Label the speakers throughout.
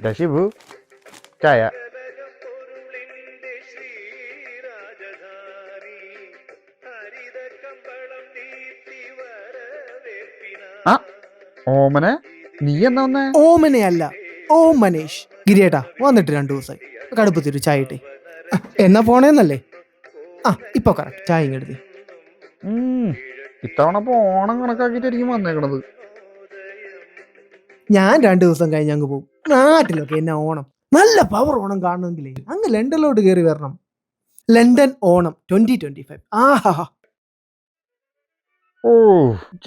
Speaker 1: ദാ ഷിബു ചായ ഓമനെ. നീ എന്നാ വന്നേ?
Speaker 2: ഓമനയല്ല ഓം മനേഷ്. ഗിരിയേട്ടാ വന്നിട്ട് രണ്ടു ദിവസമായി കടുപ്പത്തിരു ചായ ഇട്ടേ. ആ, എന്നാ പോണേന്നല്ലേ? ആ ഇപ്പൊ കറക്റ്റ് ചായ ഇങ്ങെടുത്തി
Speaker 1: ഇത്തവണ ഇപ്പൊ ഓണം കണക്കാക്കിട്ടായിരിക്കും വന്നേക്കണത്.
Speaker 2: ഞാൻ രണ്ടു ദിവസം കഴിഞ്ഞ് അങ്ങ് പോകും. നാട്ടിലൊക്കെ എന്നാ ഓണം? നല്ല പവർ ഓണം കാണണമെങ്കിലേ. അങ്ങ് ലണ്ടനിലോട്ട് കയറി വരണം. London Onam twenty twenty five ആഹാ
Speaker 1: ഓ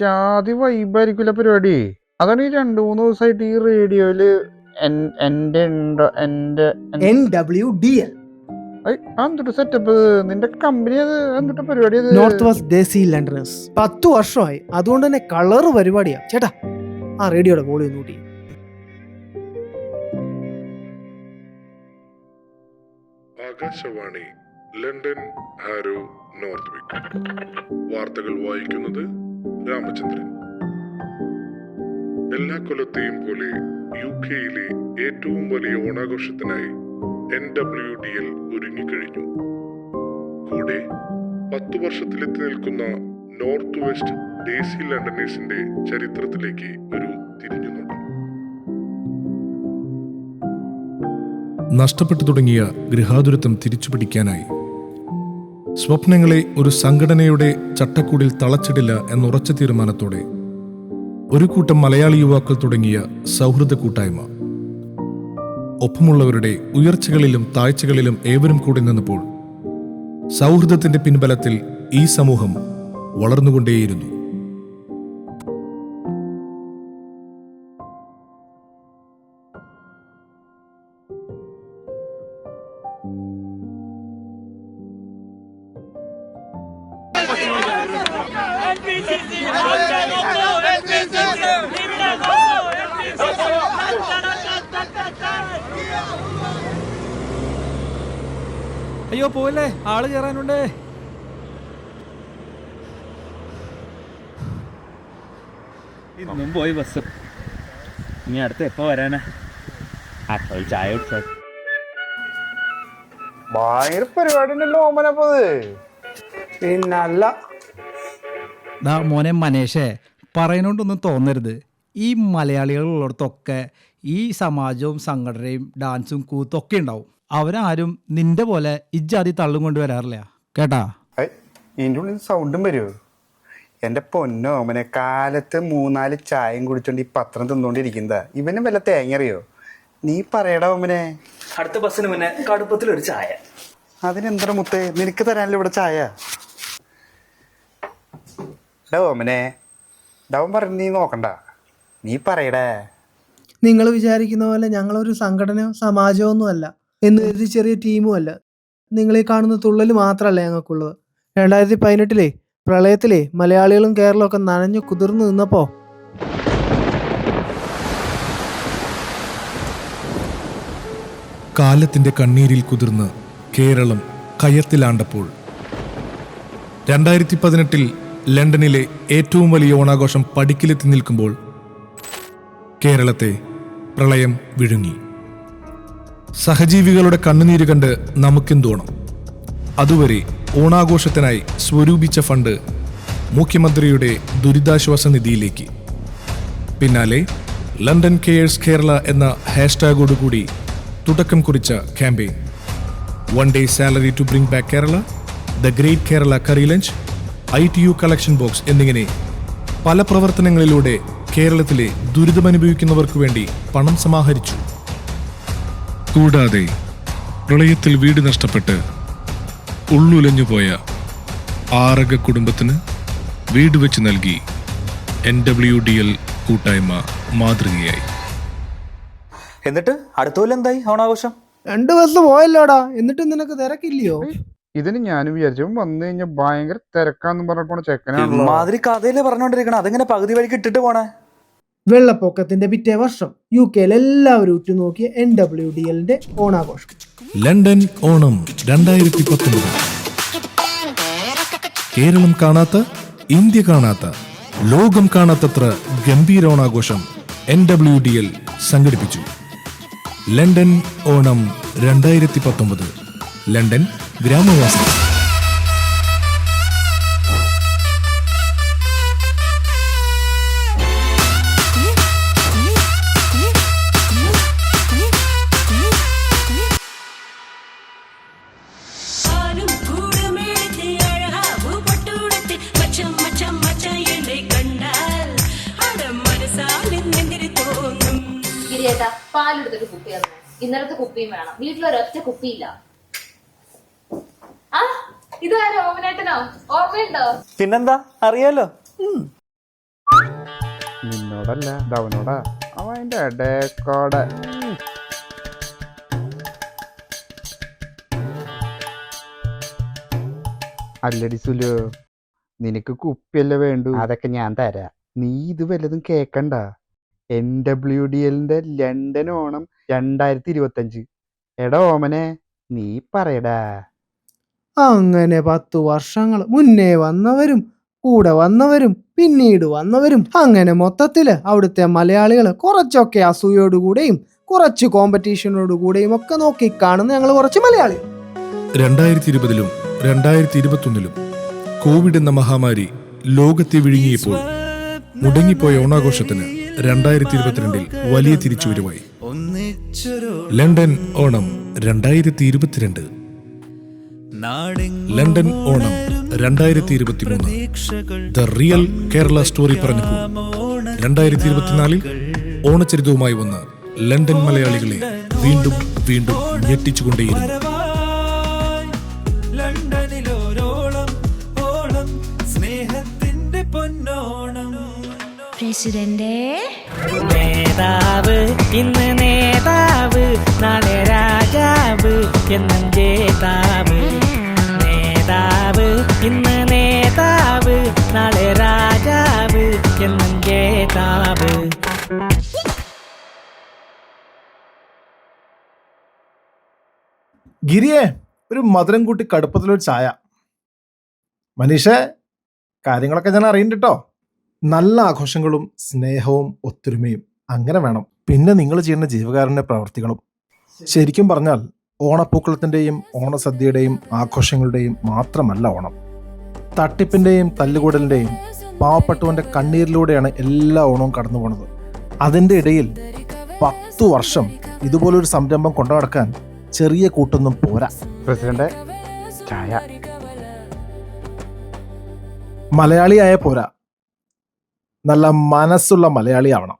Speaker 1: ജാതി വൈബായിരിക്കില്ല പരിപാടി. അതാണ് ഈ രണ്ടു മൂന്ന് ദിവസമായിട്ട് ഈ റേഡിയോയിൽ എന്റെ N
Speaker 2: W D L
Speaker 1: setup നിന്റെ കമ്പനി പരിപാടി
Speaker 2: നോർത്ത് വെസ്റ്റ് ദേശി ലണ്ടനേഴ്സ് പത്ത് വർഷമായി. അതുകൊണ്ട് തന്നെ കളർ പരിപാടിയാ. ചേട്ടാ ആ റേഡിയോയുടെ വോളിയം കൂട്ടി.
Speaker 3: Akashvani London Harrow Northwick. വാർത്തകൾ വായിക്കുന്നത് രാമചന്ദ്രൻ. എല്ലാ കൊല്ലത്തെയും പോലെ യു കെയിലെ ഏറ്റവും വലിയ ഓണാഘോഷത്തിനായി എൻ ഡബ്ല്യു ഡി എൽ ഒരുങ്ങിക്കഴിഞ്ഞു. കൂടെ പത്തു വർഷത്തിലെത്തി നിൽക്കുന്ന നോർത്ത് വെസ്റ്റ് ഡേസി ലണ്ടനേഴ്സിന്റെ ചരിത്രത്തിലേക്ക് ഒരു തിരിഞ്ഞുനോട്ടം
Speaker 4: നഷ്ടപ്പെട്ടു തുടങ്ങിയ ഗൃഹാതുരത്വം തിരിച്ചുപിടിക്കാനായി സ്വപ്നങ്ങളെ ഒരു സംഘടനയുടെ ചട്ടക്കൂടിൽ തളച്ചിടില്ല എന്നുറച്ച തീരുമാനത്തോടെ ഒരു കൂട്ടം മലയാളി യുവാക്കൾ തുടങ്ങിയ സൗഹൃദ കൂട്ടായ്മ. ഒപ്പമുള്ളവരുടെ ഉയർച്ചകളിലും താഴ്ചകളിലും ഏവരും കൂടി നിന്നപ്പോൾ സൗഹൃദത്തിന്റെ പിൻബലത്തിൽ ഈ സമൂഹം വളർന്നുകൊണ്ടേയിരുന്നു.
Speaker 5: അയ്യോ പോവല്ലേ? ആൾ കയറാനുണ്ട്
Speaker 6: ഇന്നും പോയി ബസ് ഇനി അടുത്ത് എപ്പോ വരാനാ? ആ ചായ
Speaker 1: ഭയങ്കര പരിപാടി ഉണ്ടല്ലോ ഓമനപ്പോ അത്
Speaker 2: പിന്നല്ല.
Speaker 5: ദാ മോനെ മനേഷേ പറയുന്നോണ്ടൊന്നും തോന്നരുത്. ഈ മലയാളികളുള്ളിടത്തൊക്കെ ഈ സമാജവും സംഘടനയും ഡാൻസും കൂത്തും ഒക്കെ ഉണ്ടാവും. അവരാരും നിന്റെ പോലെ ഇജ്ജാതി തള്ളും കൊണ്ട് വരാറില്ല. കേട്ടാ?
Speaker 7: ഇതിന്റെ ഉള്ളിൽ സൗണ്ടും വരുമോ എന്റെ പൊന്നോ അവനെ കാലത്ത് മൂന്നാൽ ചായയും കുടിച്ചോണ്ട് ഈ പത്രം തിന്നുകൊണ്ടിരിക്കുന്നതാ ഇവനും വല്ല തേങ്ങറിയോ നീ പറയടാ ഓമനെ
Speaker 6: അടുത്ത ബസ്സിന് മുന്നേ കടുപ്പത്തിലൊരു ചായ.
Speaker 7: അതിനെന്താ മുത്തേ? നിനക്ക് തരാനല്ലോ ഇവിടെ ചായ? ഓമനെ ഡവൻ പറഞ്ഞു നീ നോക്കണ്ട. നീ പറയടേ.
Speaker 2: നിങ്ങൾ വിചാരിക്കുന്ന പോലെ ഞങ്ങളൊരു സംഘടനയോ സമാജമോ ഒന്നും അല്ല എന്ന് കരുതി ചെറിയ ടീമും അല്ല. നിങ്ങളെ കാണുന്ന തുള്ളൽ മാത്രമല്ല ഞങ്ങൾക്കുള്ളത്. രണ്ടായിരത്തി പതിനെട്ടിലെ പ്രളയത്തിലെ മലയാളികളും കേരളവും ഒക്കെ നനഞ്ഞു കുതിർന്നു നിന്നപ്പോ
Speaker 4: കാലത്തിന്റെ കണ്ണീരിൽ കുതിർന്ന് കേരളം കയത്തിലാണ്ടപ്പോൾ രണ്ടായിരത്തി പതിനെട്ടിൽ ലണ്ടനിലെ ഏറ്റവും വലിയ ഓണാഘോഷം പടിക്കിലെത്തി നിൽക്കുമ്പോൾ കേരളത്തെ പ്രളയം വിഴുങ്ങി. സഹജീവികളുടെ കണ്ണുനീര് കണ്ട് നമുക്കെന്തോണം? അതുവരെ ഓണാഘോഷത്തിനായി സ്വരൂപിച്ച ഫണ്ട് മുഖ്യമന്ത്രിയുടെ ദുരിതാശ്വാസ നിധിയിലേക്ക്. പിന്നാലെ ലണ്ടൻ കെയേഴ്സ് കേരള എന്ന ഹാഷ്ടാഗോടുകൂടി തുടക്കം കുറിച്ച campaign. One day salary to bring back Kerala the great Kerala curry lunch I T U collection box എന്നിങ്ങനെ പല പ്രവർത്തനങ്ങളിലൂടെ കേരളത്തിലെ ദുരിതമനുഭവിക്കുന്നവർക്ക് വേണ്ടി പണം സമാഹരിച്ചു.
Speaker 3: കൂടാതെ പ്രളയത്തിൽ വീട് നഷ്ടപ്പെട്ട് ഉള്ളുലഞ്ഞുപോയ ആറക കുടുംബത്തിന് വീട് വെച്ച് നൽകി എൻ ഡബ്ല്യു ഡി എൽ
Speaker 4: കൂട്ടായ്മ മാതൃകയായി.
Speaker 6: എന്നിട്ട് അടുത്ത കൊല്ലം എന്തായി ഓണാഘോഷം?
Speaker 2: രണ്ടു ബസ് പോയല്ലോടാ. എന്നിട്ട് നിനക്ക് തിരക്കില്ലയോ?
Speaker 1: ഇതിന് ഞാനും വിചാരിച്ചു. ഇവൻ വന്നു കഴിഞ്ഞാൽ ഭയങ്കര തിരക്കാന്ന് പറഞ്ഞ പോണ ചെക്കനാണല്ലോ.
Speaker 6: മാതിരി കഥയിലെ പറഞ്ഞോണ്ടിരിക്കണം. അതിങ്ങനെ പകുതി വഴിക്ക് ഇട്ടിട്ട് പോണേ?
Speaker 2: വെള്ളപ്പൊക്കത്തിന്റെ പിറ്റേ വർഷം യു കെയിൽ എല്ലാവരും ഉറ്റുനോക്കിയ എൻ ഡബ്ല്യു ഡി എല്ലിന്റെ ഓണാഘോഷം.
Speaker 4: ലണ്ടൻ ഓണം രണ്ടായിരത്തി പത്തൊമ്പത് കേരളം കാണാത്ത ഇന്ത്യ കാണാത്ത ലോകം കാണാത്തത്ര ഗംഭീര ഓണാഘോഷം എൻ ഡബ്ല്യു ഡി എൽ സംഘടിപ്പിച്ചു. ലണ്ടൻ ഓണം രണ്ടായിരത്തി പത്തൊമ്പത് ലണ്ടൻ ഗ്രാമവാസി
Speaker 8: കുപ്പിയും വേണം. വീട്ടിലൊരൊറ്റ കുപ്പിയില്ല. ആ ഇതാരോ ഓമനേട്ടനോ ഓർമ്മയുണ്ടോ?
Speaker 6: പിന്നെന്താ? അറിയാലോ.
Speaker 1: നിന്നോടല്ല അവനോടാ. അവൻ അതിന്റെ അല്ലടി സുലു നിനക്ക് കുപ്പിയല്ലേ വേണ്ടു? അതൊക്കെ ഞാൻ തരാ. നീ ഇത് വല്ലതും കേക്കണ്ട? എൻ ഡബ്ല്യു ഡി എല്ലിന്റെ ലണ്ടൻ ഓണം രണ്ടായിരത്തി ഇരുപത്തഞ്ച് എടാ ഓമനെ നീ പറയടാ.
Speaker 2: അങ്ങനെ പത്തു വർഷങ്ങൾ മുന്നേ വന്നവരും കൂടെ വന്നവരും പിന്നീട് വന്നവരും അങ്ങനെ മൊത്തത്തിൽ അവിടുത്തെ മലയാളികൾ കുറച്ചൊക്കെ അസൂയോടുകൂടെയും കുറച്ച് കോമ്പറ്റീഷനോടുകൂടെയും ഒക്കെ നോക്കി കാണുന്ന ഞങ്ങൾ കുറച്ച് മലയാളി
Speaker 4: രണ്ടായിരത്തി ഇരുപതിലും രണ്ടായിരത്തി ഇരുപത്തൊന്നിലും കോവിഡ് എന്ന മഹാമാരി ലോകത്തെ വിഴുങ്ങിയപ്പോൾ മുടങ്ങിപ്പോയ ഓണാഘോഷത്തിന് രണ്ടായിരത്തി ഇരുപത്തിരണ്ടിൽ വലിയ തിരിച്ചുവരവായി. ലണ്ടൻ ഓണം രണ്ടായിരത്തി ഇരുപത്തിരണ്ട് ലണ്ടൻ ഓണം രണ്ടായിരത്തി ഇരുപത്തി മൂന്ന് ദ റിയൽ കേരള സ്റ്റോറി പറഞ്ഞു രണ്ടായിരത്തി ഇരുപത്തിനാലിൽ ഓണച്ചരിതവുമായി വന്ന് ലണ്ടൻ മലയാളികളെ വീണ്ടും വീണ്ടും ഞെട്ടിച്ചുകൊണ്ടേയിരുന്നു.
Speaker 9: പ്രസിഡന്റ്
Speaker 10: നേതാവ് ഇന്ന് നേതാവ് നാളെ രാജാവ് എന്നും ജേതാവ്. നേതാവ് ഇന്ന് നേതാവ് നാളെ രാജാവ് എന്നും ജേതാവ്.
Speaker 11: ഗിരിയെ ഒരു മധുരം കൂട്ടി കടുപ്പത്തിലൊരു ചായ. മനീഷേ കാര്യങ്ങളൊക്കെ ഞാൻ അറിയുന്നുണ്ട് കേട്ടോ നല്ല ആഘോഷങ്ങളും സ്നേഹവും ഒത്തൊരുമയും അങ്ങനെ വേണം. പിന്നെ നിങ്ങൾ ചെയ്യുന്ന ജീവകാരുണ്യ പ്രവർത്തികളും. ശരിക്കും പറഞ്ഞാൽ ഓണപ്പൂക്കളത്തിന്റെയും ഓണസദ്യയുടെയും ആഘോഷങ്ങളുടെയും മാത്രമല്ല ഓണം. തട്ടിപ്പിന്റെയും തല്ലുകൂടലിന്റെയും പാവപ്പെട്ടവന്റെ കണ്ണീരിലൂടെയാണ് എല്ലാ ഓണവും കടന്നു പോണത്. അതിന്റെ ഇടയിൽ പത്തു വർഷം ഇതുപോലൊരു സംരംഭം കൊണ്ടു നടക്കാൻ ചെറിയ കൂട്ടൊന്നും പോരാ.
Speaker 1: പ്രസിഡന്റ് ചായ.
Speaker 11: മലയാളിയായ പോരാ. നല്ല മനസ്സുള്ള മലയാളിയാവണം.